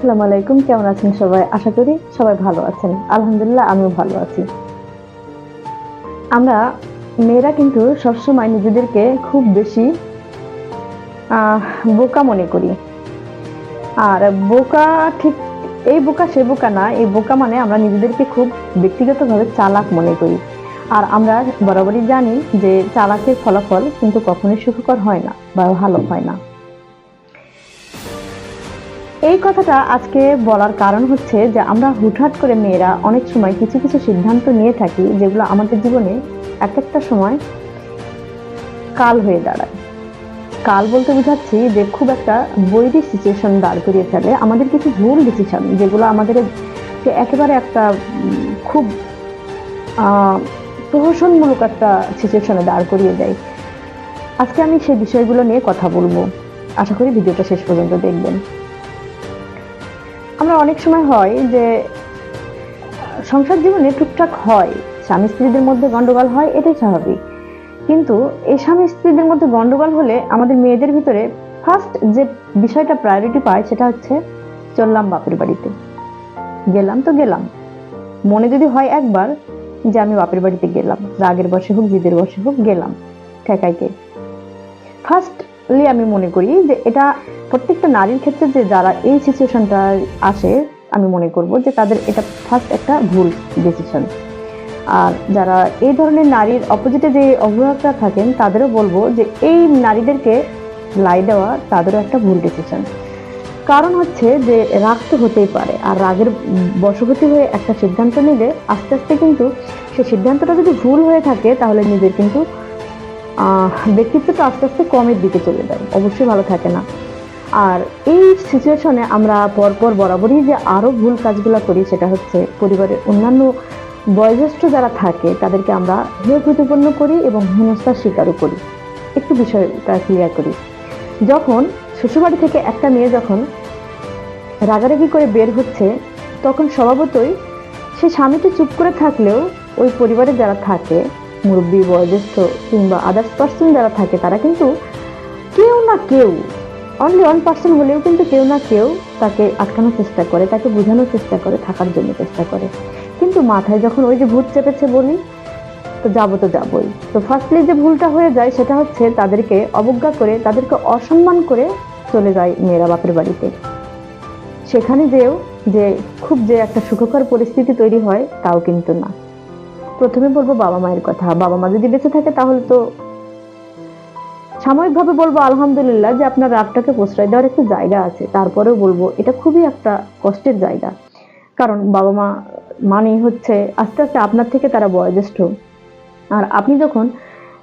আসসালামু আলাইকুম, কেমন আছেন সবাই? আশা করি সবাই ভালো আছেন। আলহামদুলিল্লাহ, আমিও ভালো আছি। আমরা মেয়েরা কিন্তু সবসময় নিজেদেরকে খুব বেশি বোকা মনে করি। আর বোকা ঠিক এই বোকা সে বোকা না, এই বোকা মানে আমরা নিজেদেরকে খুব ব্যক্তিগতভাবে চালাক মনে করি। আর আমরা বরাবরই জানি যে চালাকের ফলাফল কিন্তু কখনোই সুখকর হয় না বা ভালো হয় না। এই কথাটা আজকে বলার কারণ হচ্ছে যে আমরা হুটহাট করে মেয়েরা অনেক সময় কিছু কিছু সিদ্ধান্ত নিয়ে থাকি যেগুলো আমাদের জীবনে এক একটা সময় কাল হয়ে দাঁড়ায়। কাল বলতে বোঝাচ্ছি যে খুব একটা বৈরী সিচুয়েশন দাঁড় করিয়ে ফেলে। আমাদের কিছু ভুল ডিসিশন যেগুলো আমাদের একেবারে একটা খুব প্রহসনমূলক একটা সিচুয়েশনে দাঁড় করিয়ে দেয়। আজকে আমি সেই বিষয়গুলো নিয়ে কথা বলব। আশা করি ভিডিওটা শেষ পর্যন্ত দেখবেন। আমরা অনেক সময় হয় যে, সংসার জীবনে টুকটাক হয়। স্বামী স্ত্রীদের মধ্যে গন্ডগোল হয়, এটাই স্বাভাবিক। কিন্তু এই স্বামী স্ত্রীদের মধ্যে গন্ডগোল হলে আমাদের মেয়েদের ভিতরে ফার্স্ট যে বিষয়টা প্রায়োরিটি পায়, সেটা হচ্ছে চললাম বাপের বাড়িতে। গেলাম তো গেলাম। মনে যদি হয় একবার যে আমি বাপের বাড়িতে গেলাম, রাগের বসে হোক, জিদের বসে হোক, গেলাম ঠেকাইকে ফার্স্টলি আমি মনে করি যে এটা প্রত্যেকটা নারীর ক্ষেত্রে যে যারা এই সিচুয়েশনটা আসে, আমি মনে করব যে তাদের এটা ফার্স্ট একটা ভুল ডিসিশন আর যারা এই ধরনের নারীর অপোজিটে যে অভিভাবকরা থাকেন, তাদেরও বলব যে এই নারীদেরকে লাই দেওয়া তাদেরও একটা ভুল ডিসিশন কারণ হচ্ছে যে রাগ তো হতেই পারে, আর রাগের বশবর্তী হয়ে একটা সিদ্ধান্ত নিলে আস্তে আস্তে কিন্তু সেই সিদ্ধান্তটা যদি ভুল হয়ে থাকে, তাহলে নিজের কিন্তু ব্যক্তিত্বটা আস্তে আস্তে কমের দিকে চলে যায়। অবশ্যই ভালো থাকে না। আর এই সিচুয়েশনে আমরা পরপর বরাবরই যে আরও ভুল কাজগুলো করি, সেটা হচ্ছে পরিবারের অন্যান্য বয়োজ্যেষ্ঠ যারা থাকে, তাদেরকে আমরা হেয় প্রতিপন্ন করি এবং হেনস্থার স্বীকারও করি। একটু বিষয়টা ক্লিয়ার করি। যখন শ্বশুরবাড়ি থেকে একটা মেয়ে যখন রাগারাগি করে বের হচ্ছে, তখন স্বভাবতই সে স্বামীটি চুপ করে থাকলেও ওই পরিবারে যারা থাকে মুরব্বী, বয়োজ্যেষ্ঠ কিংবা আদার্স পার্সন যারা থাকে, তারা কিন্তু কেউ না কেউ অনলি ওয়ান পার্সন হলেও কিন্তু কেউ না কেউ তাকে আটকানোর চেষ্টা করে, তাকে বোঝানোর চেষ্টা করে, থাকার জন্য চেষ্টা করে। কিন্তু মাথায় যখন ওই যে ভূত চেপেছে বলি, তো যাব তো যাবই। তো ফার্স্টলি যে ভুলটা হয়ে যায়, সেটা হচ্ছে তাদেরকে অবজ্ঞা করে, তাদেরকে অসম্মান করে চলে যায় মেয়েরা বাপের বাড়িতে। সেখানে যেও যে খুব যে একটা সুখকর পরিস্থিতি তৈরি হয়, তাও কিন্তু না। প্রথমে বলব বাবা মায়ের কথা। বাবা মা যদি বেঁচে থাকে তাহলে তো সাময়িকভাবে বলব আলহামদুলিল্লাহ যে আপনার রাগটাকে প্রশ্রয় দেওয়ার একটা জায়গা আছে। তারপরেও বলব, এটা খুবই একটা কষ্টের জায়গা। কারণ বাবা মা মানে হচ্ছে আস্তে আস্তে আপনার থেকে তারা বয়োজ্যেষ্ঠ। আর আপনি যখন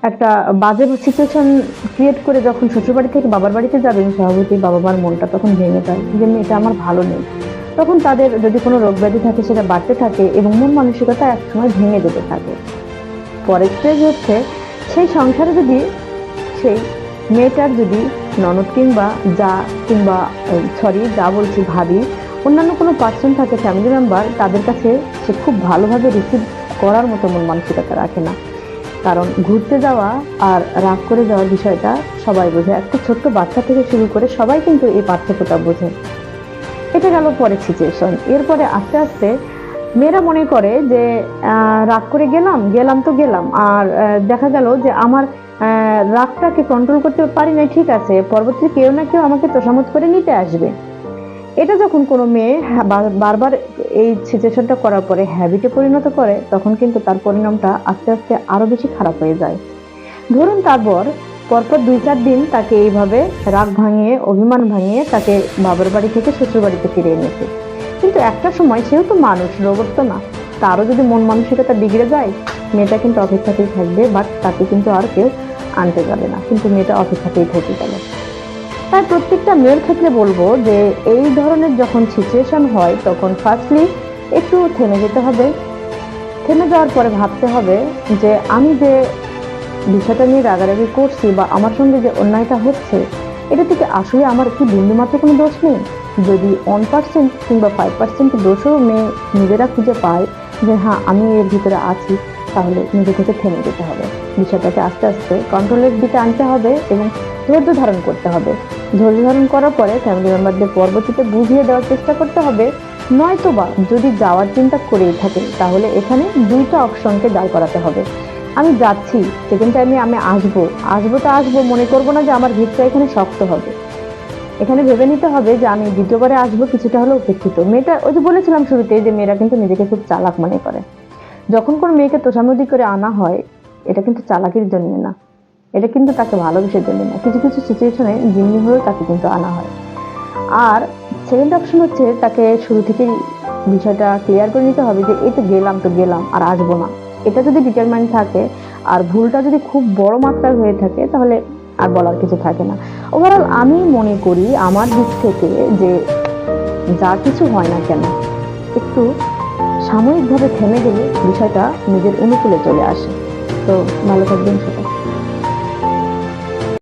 একটা বাজে সিচুয়েশন ক্রিয়েট করে যখন শ্বশুরবাড়ি থেকে বাবার বাড়িতে যাবেন স্বাভাবিকই বাবা মার মনটা তখন ভেঙে যায় যে, মেয়েটা আমার ভালো নেই। তখন তাদের যদি কোনো রোগ ব্যাধি থাকে, সেটা বাড়তে থাকে এবং মন মানসিকতা একসময় ভেঙে যেতে থাকে। পরের স্টেজ হচ্ছে, সেই সংসারে যদি সেই মেয়েটার যদি ননদ কিংবা যা কিংবা সরি যা বলছি, ভাবি, অন্যান্য কোনো পার্সন থাকে ফ্যামিলি মেম্বার তাদের কাছে সে খুব ভালোভাবে রিসিভ করার মতো মন মানসিকতা রাখে না। কারণ ঘুরতে যাওয়া আর রাগ করে যাওয়ার বিষয়টা সবাই বোঝে। একটা ছোট্ট বাচ্চা থেকে শুরু করে সবাই কিন্তু এই পার্থক্যটা বোঝে। এটা গেল পরের সিচুয়েশন এরপরে আস্তে আস্তে মেয়েরা মনে করে যে রাগ করে গেলাম গেলাম তো গেলাম। আর দেখা গেল যে আমার রাগটাকে কন্ট্রোল করতে পারি না ঠিক আছে। পরবর্তী কেউ না কেউ আমাকে তোষামত করে নিতে আসবে। এটা যখন কোনো মেয়ে বারবার এই সিচুয়েশনটা করার পরে হ্যাবিটে পরিণত করে, তখন কিন্তু তার পরিণামটা আস্তে আস্তে আরও বেশি খারাপ হয়ে যায়। ধরুন তারপর পরপর দুই চার দিন তাকে এইভাবে রাগ ভাঙিয়ে, অভিমান ভাঙিয়ে তাকে বাবার বাড়ি থেকে শ্বশুর বাড়িতে ফিরে এনেছে কিন্তু একটা সময় সেও তো মানুষ, রোবট তো না। তারও যদি মন মানসিকতা বিগড়ে যায়, মেয়েটা কিন্তু অপেক্ষাতেই থাকবে, বাট তাকে কিন্তু আর কেউ আনতে যাবে না। কিন্তু মেয়েটা অপেক্ষাতেই থেকে গেল তাই প্রত্যেকটা মেয়ের ক্ষেত্রে বলব যে, এই ধরনের যখন সিচুয়েশন হয়, তখন ফার্স্টলি একটু থেমে যেতে হবে। থেমে যাওয়ার পরে ভাবতে হবে যে, আমি যে বিষয়টা নিয়ে রাগারাগি করছি বা আমার সঙ্গে যে অন্যায়টা হচ্ছে, এটা থেকে আসলে আমার কি বিন্দুমাত্র কোনো দোষ নেই? যদি ওয়ান পার্সেন্ট কিংবা ফাইভ পার্সেন্ট দোষও মেয়ে নিজেরা খুঁজে পায় যে হ্যাঁ আমি এর ভিতরে আছি, তাহলে নিজে থেকে থেমে যেতে হবে। বিষয়টাকে আস্তে আস্তে কন্ট্রোলের দিকে আনতে হবে এবং ধৈর্য ধারণ করতে হবে। ধৈর্য ধারণ করার পরে ফ্যামিলি মেম্বারদের পরবর্তীতে বুঝিয়ে দেওয়ার চেষ্টা করতে হবে। নয়তো বা যদি যাওয়ার চিন্তা করেই থাকে তাহলে এখানে দুইটা অপশনকে দাঁড় করাতে হবে। আমি যাচ্ছি সেকেন্ড টাইমে আমি আসব। আসব তো আসব, মনে করব না যে আমার ভিতটা এখানে শক্ত হবে। এখানে ভেবে নিতে হবে যে আমি দ্বিতীয়বারে আসব, কিছুটা হলেও উপেক্ষিত। মেয়েটা, ওই যে বলেছিলাম শুরুতেই যে মেয়েরা কিন্তু নিজেকে খুব চালাক মনে করে। যখন কোনো মেয়েকে তোষামদি করে আনা হয়, এটা কিন্তু চালাকির জন্য না। এটা কিন্তু তাকে ভালোবেসে জন্য না। কিছু কিছু সিচুয়েশনে জিম্মি হয়েও তাকে কিন্তু আনা হয়। আর সেকেন্ড অপশন হচ্ছে তাকে শুরু থেকেই বিষয়টা ক্লিয়ার করে নিতে হবে যে, এই তো গেলাম তো গেলাম, আর আসব না। এটা যদি ডিটারমাইন থাকে আর ভুলটা যদি খুব বড় মাত্রার হয়ে থাকে, তাহলে আর বলার কিছু থাকে না। ওভারঅল আমি মনে করি আমার দিক থেকে যে যা কিছু হয় না কেন, একটু সাময়িকভাবে থেমে গেলে বিষয়টা নিজের অনুকূলে চলে আসে। তো ভালো থাকবেন সেটা